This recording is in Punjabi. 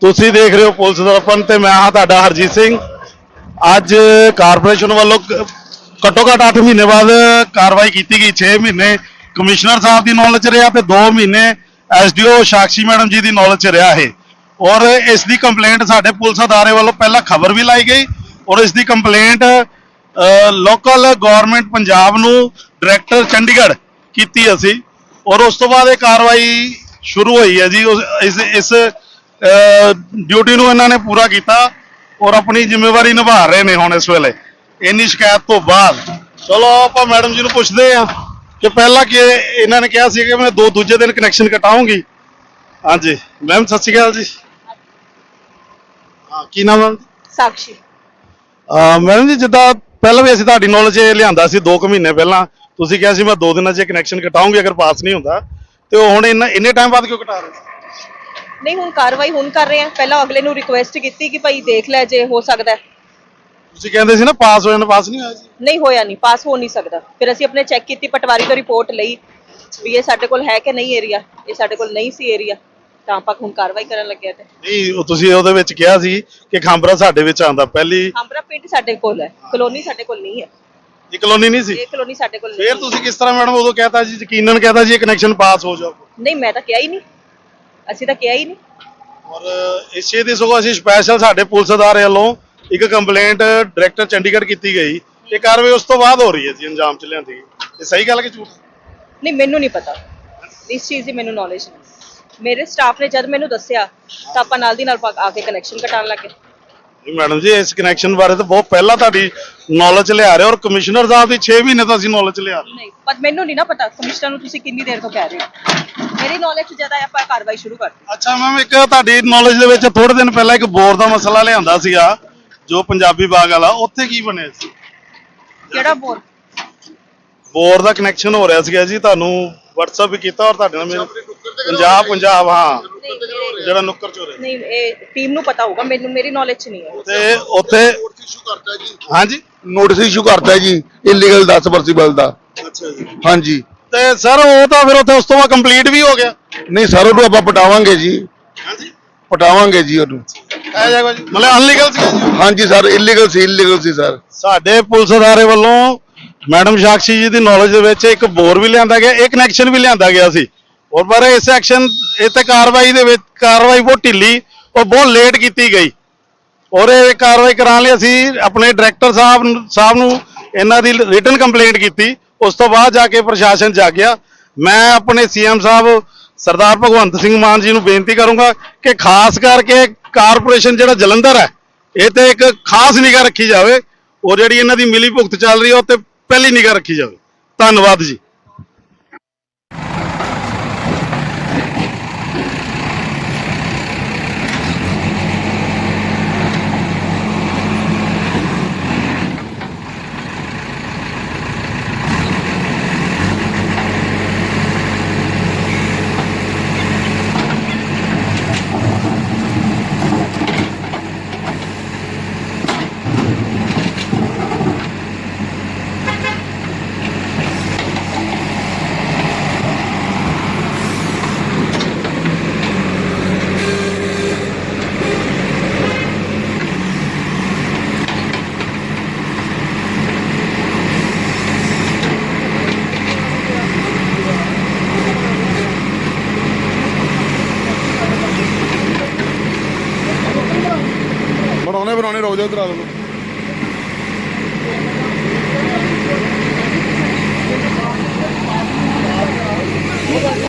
ਤੁਸੀਂ ਦੇਖ ਰਹੇ ਹੋ ਪੁਲਿਸ ਦਰਪਣ ਤੇ ਮੈਂ ਹਾਂ ਤੁਹਾਡਾ ਹਰਜੀਤ ਸਿੰਘ। ਅੱਜ ਕਾਰਪੋਰੇਸ਼ਨ ਵੱਲੋਂ ਘੱਟੋ ਘੱਟ 8 ਮਹੀਨੇ ਬਾਅਦ ਕਾਰਵਾਈ ਕੀਤੀ ਗਈ 6 ਮਹੀਨੇ। ਕਮਿਸ਼ਨਰ ਸਾਹਿਬ ਦੀ ਨੌਲੇਜ 'ਚ ਰਿਹਾ ਤੇ 2 ਮਹੀਨੇ ਐਸਡੀਓ ਸਾਕਸ਼ੀ ਮੈਡਮ ਜੀ ਦੀ ਨੌਲੇਜ 'ਚ ਰਿਹਾ ਇਹ। ਔਰ ਇਸ ਦੀ ਕੰਪਲੇਂਟ ਸਾਡੇ ਪੁਲਿਸ ਅਦਾਰੇ ਵੱਲੋਂ ਪਹਿਲਾਂ ਖਬਰ ਵੀ ਲਾਈ ਗਈ ਔਰ ਇਸ ਦੀ ਕੰਪਲੇਂਟ ਲੋਕਲ ਗਵਰਨਮੈਂਟ ਪੰਜਾਬ ਨੂੰ ਡਾਇਰੈਕਟਰ ਚੰਡੀਗੜ੍ਹ ਕੀਤੀ ਅਸੀਂ। ਔਰ ਉਸ ਤੋਂ ਬਾਅਦ ਇਹ ਕਾਰਵਾਈ ਸ਼ੁਰੂ ਹੋਈ ਹੈ ਜੀ। ਉਸ- ਇਸ ਇਸ ਡਿਊਟੀ ਨੂੰ ਇਹਨਾਂ ਨੇ ਪੂਰਾ ਕੀਤਾ ਔਰ ਆਪਣੀ ਜ਼ਿੰਮੇਵਾਰੀ ਨਿਭਾ ਰਹੇ ਨੇ ਹੁਣ ਇਸ ਵੇਲੇ। ਇੰਨੀ ਸ਼ਿਕਾਇਤ ਤੋਂ ਬਾਅਦ। ਚਲੋ ਆਪਾਂ ਮੈਡਮ ਜੀ ਨੂੰ ਪੁੱਛਦੇ ਆ ਕਿ ਪਹਿਲਾਂ ਕਿ ਇਹਨਾਂ ਨੇ ਕਿਹਾ ਸੀ ਕਿ ਮੈਂ ਦੋ ਦੂਜੇ ਦਿਨ ਕਨੈਕਸ਼ਨ ਕਟਾਉਂਗੀ। ਹਾਂਜੀ। ਮੈਮ ਸਤਿ ਸ਼੍ਰੀ ਅਕਾਲ ਜੀ। ਹਾਂ ਕੀ ਨਾਮ ਹੈ? ਸਾਕਸ਼ੀ। ਮੈਡਮ ਜੀ ਜਿੱਦਾਂ ਪਹਿਲਾਂ ਵੀ ਅਸੀਂ ਤੁਹਾਡੀ ਨੌਲੇਜ ਲਿਆਂਦਾ ਸੀ 2 ਕੁ ਮਹੀਨੇ ਪਹਿਲਾਂ। ਤੁਸੀਂ ਕਿਹਾ ਸੀ ਮੈਂ 2 ਦਿਨਾਂ 'ਚ ਕਨੈਕਸ਼ਨ ਕਟਾਉਂਗੀ ਅਗਰ ਪਾਸ ਨਹੀਂ ਹੁੰਦਾ। ਤੇ ਉਹ ਹੁਣ ਇੰਨਾ ਇੰਨੇ ਟਾਈਮ ਬਾਅਦ ਕਿਉਂ ਕਟਾ ਰਹੇ ਹੋ? ਨਹੀਂ ਹੁਣ ਕਾਰਵਾਈ ਹੁਣ ਕਰ ਰਹੇ ਆ। ਪਹਿਲਾਂ ਅਗਲੇ ਨੂੰ ਰਿਕੁਐਸਟ ਕੀਤੀ ਕਿ ਭਾਈ ਦੇਖ ਲੈ ਜੇ ਹੋ ਸਕਦਾ ਹੈ। ਤੁਸੀਂ ਕਹਿੰਦੇ ਸੀ ਨਾ ਪਾਸ ਹੋ ਜਾਣਾ ਪਾਸ ਨਹੀਂ ਹੋਇਆ ਜੀ ਨਹੀਂ ਹੋਇਆ ਨਹੀਂ ਪਾਸ ਹੋ ਨਹੀਂ ਸਕਦਾ। ਫਿਰ ਅਸੀਂ ਆਪਣੇ ਚੈੱਕ ਕੀਤੀ ਪਟਵਾਰੀ ਤੋਂ ਰਿਪੋਰਟ ਲਈ ਵੀ ਇਹ ਸਾਡੇ ਕੋਲ ਹੈ ਕਿ ਨਹੀਂ ਏਰੀਆ ਇਹ ਸਾਡੇ ਕੋਲ ਨਹੀਂ ਸੀ ਏਰੀਆ ਤਾਂ ਆਪਾਂ ਹੁਣ ਕਾਰਵਾਈ ਕਰਨ ਲੱਗੇ ਤੇ। ਨਹੀਂ ਉਹ ਤੁਸੀਂ ਉਹਦੇ ਵਿੱਚ ਕਿਹਾ ਸੀ ਕਿ ਖਾਂਬਰਾ ਸਾਡੇ ਵਿੱਚ ਆਂਦਾ ਪਹਿਲੀ ਹੰਬਰਾ ਪਿੰਡ ਸਾਡੇ ਕੋਲ ਹੈ ਕਲੋਨੀ ਸਾਡੇ ਕੋਲ ਨਹੀਂ ਹੈ। ਇਹ ਕਲੋਨੀ ਨਹੀਂ ਸੀ? ਇਹ ਕਲੋਨੀ ਸਾਡੇ ਕੋਲ ਨਹੀਂ। ਫੇਰ ਤੁਸੀਂ ਕਿਸ ਤਰ੍ਹਾਂ ਮੈਡਮ ਉਦੋਂ ਕਹਿਤਾ ਜੀ ਯਕੀਨਨ ਕਹਿਤਾ ਜੀ ਇਹ ਕਨੈਕਸ਼ਨ ਪਾਸ ਹੋ ਜਾਊਗਾ। ਨਹੀਂ ਮੈਂ ਤਾਂ ਕਿਹਾ ਹੀ ਨਹੀਂ। ਅਸੀਂ ਤਾਂ ਕਿਹਾ ਹੀ ਨਹੀਂ। ਔਰ ਇਸ ਦੀ ਸਗੋਂ ਅਸੀਂ ਸਪੈਸ਼ਲ ਸਾਡੇ ਪੁਲਿਸ ਅਦਾਰੇ ਵੱਲੋਂ ਇੱਕ ਕੰਪਲੇਂਟ ਡਾਇਰੈਕਟਰ ਚੰਡੀਗੜ੍ਹ ਕੀਤੀ ਗਈ। ਇਹ ਕਾਰਵਾਈ ਉਸ ਤੋਂ ਬਾਅਦ ਹੋ ਰਹੀ ਹੈ ਜੀ ਅੰਜਾਮ ਚ ਲਿਆਂਦੀ ਗਈ। ਇਹ ਸਹੀ ਗੱਲ ਕਿ ਝੂਠ? ਨਹੀਂ ਮੈਨੂੰ ਨਹੀਂ ਪਤਾ। ਇਸ ਚੀਜ਼ ਦੀ ਮੈਨੂੰ ਨੌਲੇਜ ਨਹੀਂ। ਮੇਰੇ ਸਟਾਫ ਨੇ ਜਦ ਮੈਨੂੰ ਦੱਸਿਆ ਤਾਂ ਆਪਾਂ ਨਾਲ ਦੀ ਨਾਲ ਪਾ- ਆ ਕੇ ਕਨੈਕਸ਼ਨ ਕਟਾਉਣ ਲੱਗੇ। ਮੈਡਮ ਜੀ ਇਸ ਕਨੈਕਸ਼ਨ ਬਾਰੇ ਤਾਂ ਬਹੁਤ ਪਹਿਲਾਂ ਤੁਹਾਡੀ ਨੌਲੇਜ ਲਿਆ ਰਹੇ ਹੋ ਔਰ ਕਮਿਸ਼ਨਰ ਸਾਹਿਬ ਦੀ 6 ਮਹੀਨੇ ਤੋਂ ਅਸੀਂ ਨੌਲੇਜ ਲਿਆ ਰਹੇ ਨਹੀਂ ਪਰ ਮੈਨੂੰ ਨਹੀਂ ਨਾ ਪਤਾ ਕਮਿਸ਼ਨਰ ਨੂੰ ਤੁਸੀਂ ਕਿੰਨੀ ਦੇਰ ਤੋਂ ਕਹਿ ਰਹੇ ਹੋ। ਮੇਰੀ ਨੌਲੇਜ ਜ਼ਿਆਦਾ ਆਪਾਂ ਕਾਰਵਾਈ ਸ਼ੁਰੂ ਕਰਤੀ ਅੱਛਾ ਮੈਮ ਇੱਕ ਤੁਹਾਡੀ ਨੌਲੇਜ ਦੇ ਵਿੱਚ ਥੋੜੇ ਦਿਨ ਪਹਿਲਾਂ ਇੱਕ ਬੋਰ ਦਾ ਮਸਲਾ ਲਿਆਂਦਾ ਸੀਗਾ ਜੋ ਪੰਜਾਬੀ ਬਾਗ ਵਾਲਾ ਉੱਥੇ ਕੀ ਬਣਿਆ ਸੀ? ਕਿਹੜਾ ਬੋਰ? ਬੋਰ ਦਾ ਕਨੈਕਸ਼ਨ ਹੋ ਰਿਹਾ ਸੀਗਾ ਜੀ ਤੁਹਾਨੂੰ WhatsApp ਵੀ ਕੀਤਾ ਔਰ ਤੁਹਾਡੇ ਨਾਲ ਪੰਜਾਬ ਪੰਜਾਬ ਹਾਂ। ਜਿਹੜਾ ਨੁੱਕਰ ਚੋਰੇ ਨਹੀਂ ਇਹ ਟੀਮ ਨੂੰ ਪਤਾ ਹੋਊਗਾ ਮੈਨੂੰ ਮੇਰੀ ਨੌਲੇਜ ਚ ਨਹੀਂ ਹੈ। ਤੇ ਉੱਥੇ ਹਾਂਜੀ ਨੋਟਿਸ ਇਸ਼ੂ ਕਰਤਾ ਜੀ ਇਲੀਗਲ 10 ਵਰਸੀਬਲ ਦਾ। ਅੱਛਾ ਜੀ। ਹਾਂਜੀ। ਤੇ ਸਰ ਉਹ ਤਾਂ ਫਿਰ ਉੱਥੇ ਉਸ ਤੋਂ ਬਾਅਦ ਕੰਪਲੀਟ ਵੀ ਹੋ ਗਿਆ। ਨਹੀਂ ਸਰ ਉਹਨੂੰ ਆਪਾਂ ਪਟਾਵਾਂਗੇ ਜੀ। ਹਾਂਜੀ। ਪਟਾਵਾਂਗੇ ਜੀ ਉਹਨੂੰ। ਇਹ ਜਗ੍ਹਾ ਜੀ। ਮਤਲਬ ਅਨਲੀਗਲ ਜੀ? ਹਾਂਜੀ ਸਰ ਇਲੀਗਲ ਸੀ ਇਲੀਗਲ ਸੀ ਸਰ। ਸਾਡੇ ਪੁਲਿਸ ਅਦਾਰੇ ਵੱਲੋਂ ਮੈਡਮ ਸਾਕਸ਼ੀ ਜੀ ਦੀ ਨੌਲੇਜ ਦੇ ਵਿੱਚ ਇੱਕ ਬੋਰ ਵੀ ਲਿਆਂਦਾ ਗਿਆ ਇੱਕ ਕਨੈਕਸ਼ਨ ਵੀ ਲਿਆਂਦਾ ਗਿਆ ਸੀ। ਔਰ ਪਰ ਇਸ ਐਕਸ਼ਨ ਇਹ ਤੇ ਕਾਰਵਾਈ ਦੇ ਵਿੱਚ, ਕਾਰਵਾਈ ਬਹੁਤ ਢਿੱਲੀ ਔਰ ਬਹੁਤ ਲੇਟ ਕੀਤੀ ਗਈ। ਔਰ ਇਹ ਕਾਰਵਾਈ ਕਰਾਉਣ ਲਈ ਅਸੀਂ ਆਪਣੇ ਡਾਇਰੈਕਟਰ ਸਾਹਿਬ ਸਾਹਿਬ ਨੂੰ ਇਹਨਾਂ ਦੀ ਰਿਟਨ ਕੰਪਲੇਂਟ ਕੀਤੀ। ਉਸ ਤੋਂ ਬਾਅਦ ਜਾ ਕੇ ਪ੍ਰਸ਼ਾਸਨ ਜਾਗਿਆ ਮੈਂ ਆਪਣੇ ਸੀਐਮ ਸਾਹਿਬ, ਸਰਦਾਰ ਭਗਵੰਤ ਸਿੰਘ ਮਾਨ ਜੀ ਨੂੰ ਬੇਨਤੀ ਕਰੂੰਗਾ ਕਿ ਖਾਸ ਕਰਕੇ ਕਾਰਪੋਰੇਸ਼ਨ ਜਿਹੜਾ ਜਲੰਧਰ ਹੈ, ਇਹ ਤੇ ਇੱਕ ਖਾਸ ਨਿਗਾਹ ਰੱਖੀ ਜਾਵੇ। ਔਰ ਜਿਹੜੀ ਇਹਨਾਂ ਦੀ ਮਿਲੀ ਭੁਗਤ ਚੱਲ ਰਹੀ ਹੈ, ਉਹ ਤੇ ਪਹਿਲੀ ਨਿਗਾਹ ਰੱਖੀ ਜਾਵੇ। ਧੰਨਵਾਦ ਜੀ। ਫਿਰ ਉਹਨੇ ਰੋਜ ਉਧਰ ਆ ਲਓ